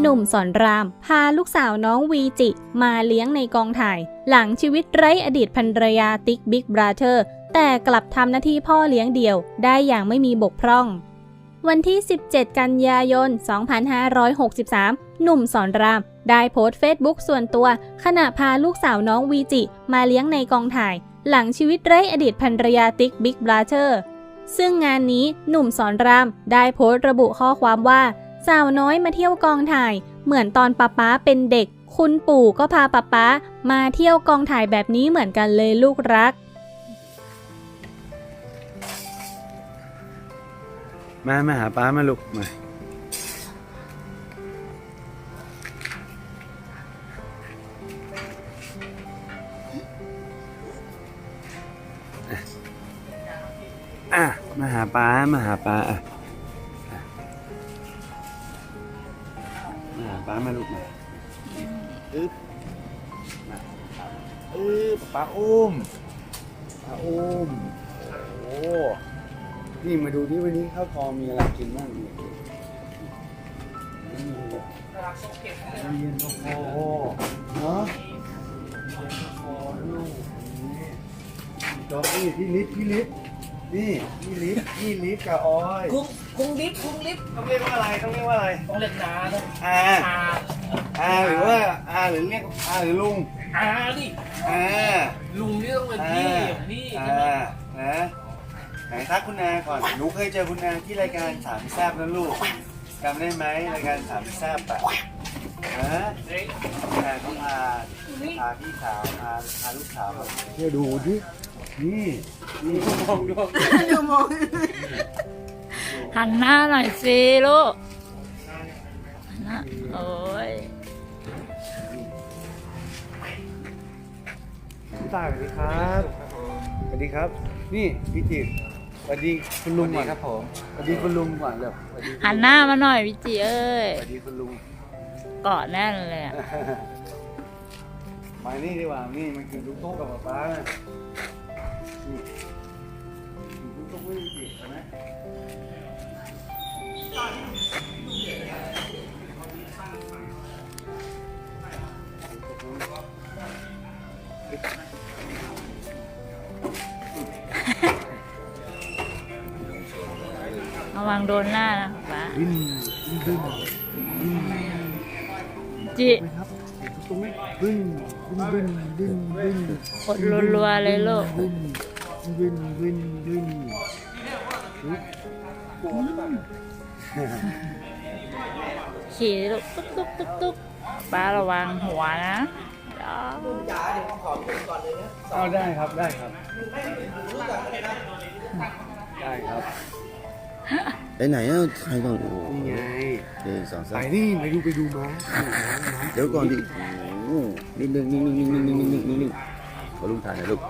หนุ่มสอนราม พาลูกสาวน้องวีจิ มาเลี้ยงในกองถ่าย หลังชีวิตไร้อดีตภรรยาติ๊กบิ๊กบราเธอร์แต่กลับทำหน้าที่พ่อเลี้ยงเดี่ยวได้อย่างไม่มีบกพร่อง วันที่ 17 กันยายน 2563 หนุ่มสอนราม ได้โพสต์เฟซบุ๊กส่วนตัว ขณะพาลูกสาวน้องวีจิ มาเลี้ยงในกองถ่าย หลังชีวิตไร้อดีตภรรยาติ๊กบิ๊กบราเธอร์ ซึ่งงานนี้หนุ่มสอนรามได้โพสต์ระบุข้อความว่า สาวน้อยมาเที่ยวกองถ่าย เหมือนตอนป๊าป๊าเป็นเด็ก คุณปู่ก็พาป๊าป๊ามาเที่ยวกองถ่ายแบบนี้เหมือนกันเลยลูกรัก มามาหาป้ามาลูกมา มาหาป้ามาหาป้าอะอะมาหาป้ามาลูกมาอึ๊บมาอึ๊บป้าอุ้มป้าอุ้มโอ้นี่มาดูที่วันนี้ข้าวทองมีอะไรกินบ้างเนี่ยมีเย็นตาโฟเนาะเย็นตาโฟลูกนี่จอบนี่พี่ลิฟพี่ลิฟ นี่พี่ลิฟพี่ลิฟกับออยคุ้งคุ้งลิฟต์คุ้งลิฟต์ต้องเรียกว่าอะไรต้องเรียกว่าอะไรต้องเรียกนาต้องอาอาอาหรือว่าอาหรือเรียกอาหรือลุงอาดิอาลุงนี่ต้องเป็นอาพี่พี่อาใช่ไหมนะไหนทักคุณนาก่อนหนูเคยเจอคุณนาที่รายการสามแซบนะลูกจำได้ไหมรายการสามแซบอะฮะเฮ้ยแต่ต้องพาพาพี่สาวพาพาลูกสาวมาเที่ยวดูดิ นี่นี่มองดูหันหน้าหน่อยสิลูกหันหน้าโอ้ยพี่ตายสวัสดีครับสวัสดีครับ นี่พี่จิตรสวัสดีคุณลุงก่อนครับผมสวัสดีคุณลุงก่อนเร็วสวัสดีหันหน้ามาหน่อยวิจิเอ้ยสวัสดีคุณลุงเกาะแน่นเลยอะมานี่ดีกว่านี่มันคือลูกโต๊ะกับป๊าป๊านะ วังโดนหน้านะป๊าบินบินบินบินจิไหมครับตรงนี้บึ้นบึ้นบึ้นบึ้นบึ้นกดรัวๆเลยลูกบึ้นบึ้นบึ้นบึ้นขี่ลูกตุ๊กตุ๊กตุ๊กตุ๊กป๊าระวังหัวนะเดี๋ยวเอาได้ครับได้ครับได้ครับ ไปไหนอะใครก่อนโอ้โหนี่ไงเดี๋ยวสองสามไปนี่ไปดูไปดูมาเดี๋ยวก่อนดิโอ้โหนิดนึงนิหนึ่งนิหนึ่งนิหนึ่งนิหนึ่งนิดนึงขอลุงถ่ายหน่อยลูก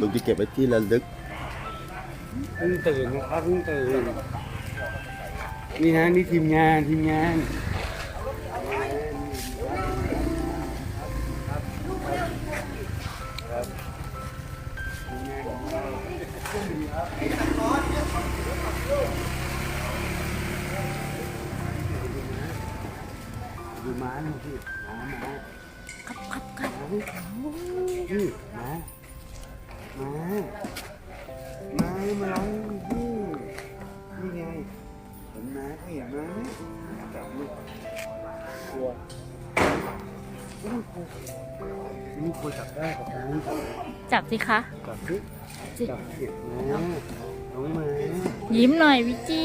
ลุงจะเก็บไว้ที่ระลึกเพิ่งตื่นนะครับเพิ่งตื่นนี่ฮะนี่ทีมงานทีมงาน ดูม้าหน่อยพี่ม้ามาครับครับครับนี่ม้าม้ามามาร้องนี่นี่ไงเห็นม้าเห็นม้าไหมจับลูกกลัวไม่กลัวนี่กลัวจับได้กับม้าจับจับสิคะจับสิจับเห็นม้าน้องมายิ้มหน่อยวิจิ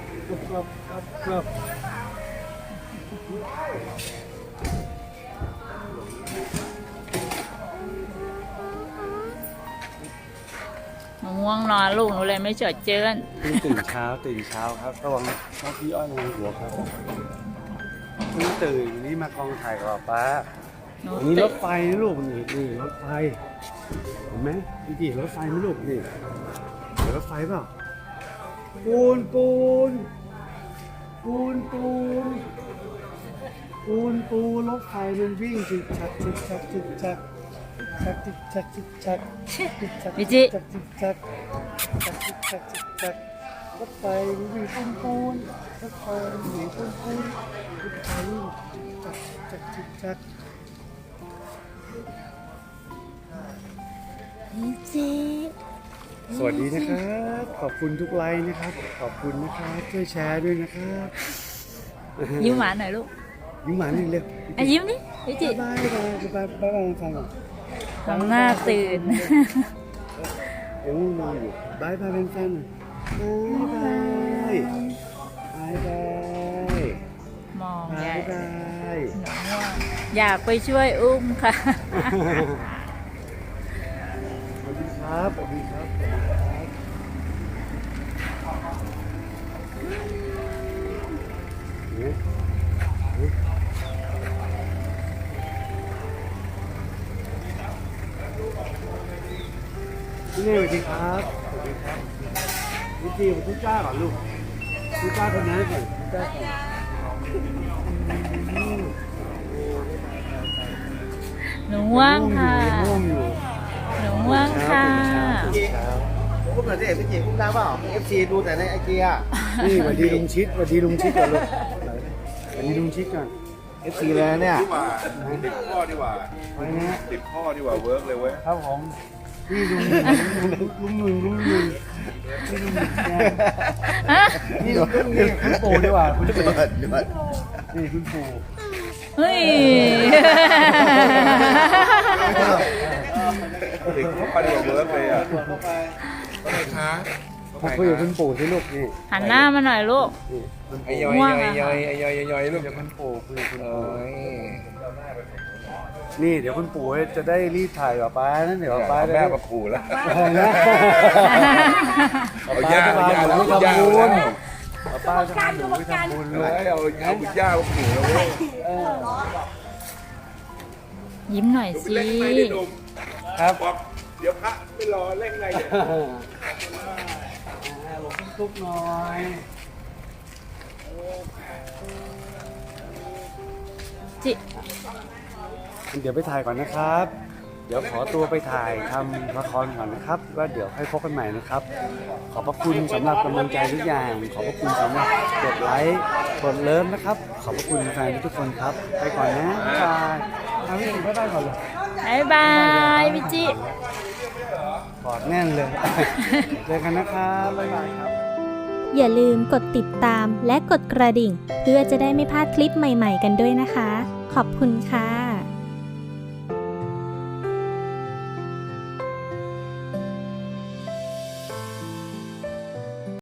กอบกอบกอบหนูง่วงนอนลูกหนูเลยไม่เฉดเจิ้นเพิ่งตื่นเช้าตื่นเช้าครับระวังชอพี่อ้อยระวังหัวครับเพิ่งตื่นนี้มากองถ่ายกับป้าหนูอันนี้รตื่ถนไฟนะลูกนี่นี่รถไฟเห็นไหมพี่จีรถไฟไหมลูกนี่เห็นรถไฟเปล่า ปูนปูน ปูนปูน ปูนปูนรถไฟมันวิ่งจึกชักจึกชักจึกชักชักจึกชักจึกชักจึกชักวิจิชักจึกชักชักจึกชักจึกชักรถไฟมันวิ่งปูนปูนรถไฟมันวิ่งปูนปูนรถไฟวิ่งจึกชักจึกชักวิจิ สวัสดีนะครับ ขอบคุณทุกไลน์นะครับ ขอบคุณนะครับช่วยแชร์ด้วยนะครับยิ้มหวานหน่อยลูกยิ้มหวานนิดเร็วอะยิ้มดิวิจิบายบายบายบายบายฟังก่อนทำหน้าตื่นเดี๋ยวง่วงนอนอยู่บายบายเป็นแฟนหน่อยบายบายบายมองบาใหญ่ยบายหนูง่วงอยากไปช่วยอุ้มค่ะสวัสดีครับสวัสดีครับสวัสดี พี่เน่สวัสดีครับสวัสดีครับพี่จีมาทุกจ้าก่อนลูกทุกจ้าคนนั้นก่อนทุกจ้าก่อนอืมหนูง่วงค่ะง่วงอยู่หนูง่วงค่ะเช้าผมก็เหมือนที่เห็นพี่จีคุ้มได้เปล่าเอฟซีดูแต่ในไอเกียนี่สวัสดีลุงชิดสวัสดีลุงชิดก่อนลูกสวัสดีลุงชิดก่อนเอฟซีเลยนะเนี่ยดีกว่าติดพ่อดีกว่าอะไรนะติดพ่อดีกว่าเวิร์กเลยเว้ยครับผม พี่ลุงลุงหนึ่งลุงมึงพี่ลุงหนึ่งนี่ลุงนี่คุณปู่ดีกว่าคุณปู่นี่คุณปู่เฮ้ยติดพ่อดีกว่าเวิร์กเลยอะมาคุยกับคุณปู่สิลูกนี่หันหน้ามาหน่อยลูกไอ้ย่อยไอ้ย่อยไอ้ย่อยไอ้ย่อยลูกเดี๋ยวคุณปู่คุยคุณปู่ นี่เดี๋ยวคุณปู่จะได้รีบถ่ายกับป้านั่นเดี๋ยวป้าเอาจะแม่ได้ มาขู่แล้วอะไรนะเอาย่าเอาย่าป้เอาจะย่าทำบุญแล้วป้าจะพาหนูไปทำบุญเอลูกอเอาเอาคุณย่ามาขู่แล้วเว้ยเออยิ้มหน่อยไปสิเล่นข้างในดิหนุ่มครับบอกเดี๋ยวพระไม่รอเล่นข้างในเดี๋ยวอ่าหลบทุกๆหน่อยจิ เดี๋ยวไปถ่ายก่อนนะครับ เดี๋ยวขอตัวไปถ่ายทำละครก่อนนะครับว่าเดี๋ยวค่อยพบกันใหม่นะครับ ขอบพระคุณสำหรับกำลังใจทุกอย่าง ขอบพระคุณสำหรับกดไลค์กดเลิฟนะครับ ขอบพระคุณแฟนทุกคนครับ ไปก่อนนะบ๊ายบายเอาพี่บ๊ายบายก่อนเลยบายบายวิจิกอดแน่นเลยเจอกันนะครับบ๊ายบายครับ อย่าลืมกดติดตามและกดกระดิ่ง เพื่อจะได้ไม่พลาดคลิปใหม่ ๆ กันด้วยนะคะ ขอบคุณค่ะ